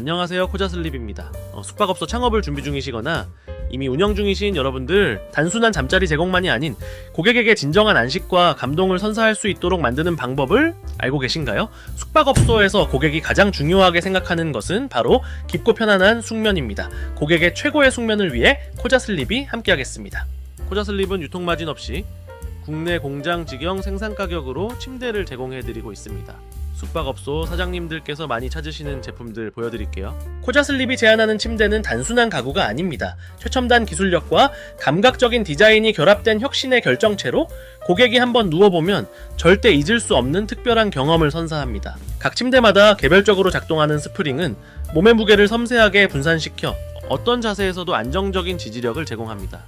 안녕하세요 코자슬립입니다. 어, 숙박업소 창업을 준비 중이시거나 이미 운영 중이신 여러분들 단순한 잠자리 제공만이 아닌 고객에게 진정한 안식과 감동을 선사할 수 있도록 만드는 방법을 알고 계신가요? 숙박업소에서 고객이 가장 중요하게 생각하는 것은 바로 깊고 편안한 숙면입니다. 고객의 최고의 숙면을 위해 코자슬립이 함께하겠습니다. 코자슬립은 유통마진 없이 국내 공장 직영 생산 가격으로 침대를 제공해드리고 있습니다. 숙박업소 사장님들께서 많이 찾으시는 제품들 보여드릴게요. 코자슬립이 제안하는 침대는 단순한 가구가 아닙니다. 최첨단 기술력과 감각적인 디자인이 결합된 혁신의 결정체로 고객이 한번 누워보면 절대 잊을 수 없는 특별한 경험을 선사합니다. 각 침대마다 개별적으로 작동하는 스프링은 몸의 무게를 섬세하게 분산시켜 어떤 자세에서도 안정적인 지지력을 제공합니다.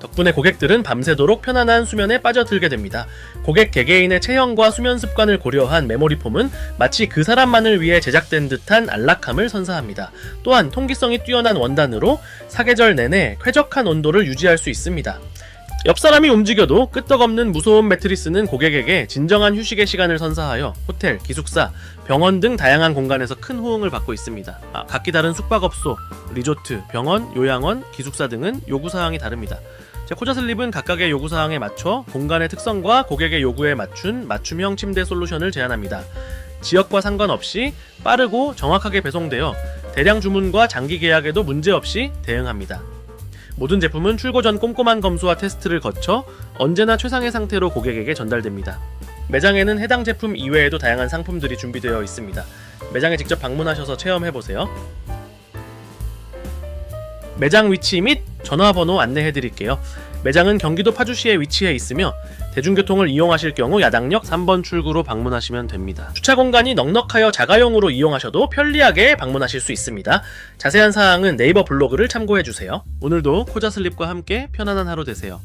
덕분에 고객들은 밤새도록 편안한 수면에 빠져들게 됩니다. 고객 개개인의 체형과 수면 습관을 고려한 메모리 폼은 마치 그 사람만을 위해 제작된 듯한 안락함을 선사합니다. 또한 통기성이 뛰어난 원단으로 사계절 내내 쾌적한 온도를 유지할 수 있습니다. 옆 사람이 움직여도 끄떡없는 무소음 매트리스는 고객에게 진정한 휴식의 시간을 선사하여 호텔, 기숙사, 병원 등 다양한 공간에서 큰 호응을 받고 있습니다. 아, 각기 다른 숙박업소, 리조트, 병원, 요양원, 기숙사 등은 요구사항이 다릅니다. 제 코자 슬립은 각각의 요구사항에 맞춰 공간의 특성과 고객의 요구에 맞춘 맞춤형 침대 솔루션을 제안합니다. 지역과 상관없이 빠르고 정확하게 배송되어 대량 주문과 장기 계약에도 문제없이 대응합니다. 모든 제품은 출고 전 꼼꼼한 검수와 테스트를 거쳐 언제나 최상의 상태로 고객에게 전달됩니다. 매장에는 해당 제품 이외에도 다양한 상품들이 준비되어 있습니다. 매장에 직접 방문하셔서 체험해보세요. 매장 위치 및 전화번호 안내해 드릴게요. 매장은 경기도 파주시에 위치해 있으며 대중교통을 이용하실 경우 야당역 3번 출구로 방문하시면 됩니다. 주차 공간이 넉넉하여 자가용으로 이용하셔도 편리하게 방문하실 수 있습니다. 자세한 사항은 네이버 블로그를 참고해 주세요. 오늘도 코자슬립과 함께 편안한 하루 되세요.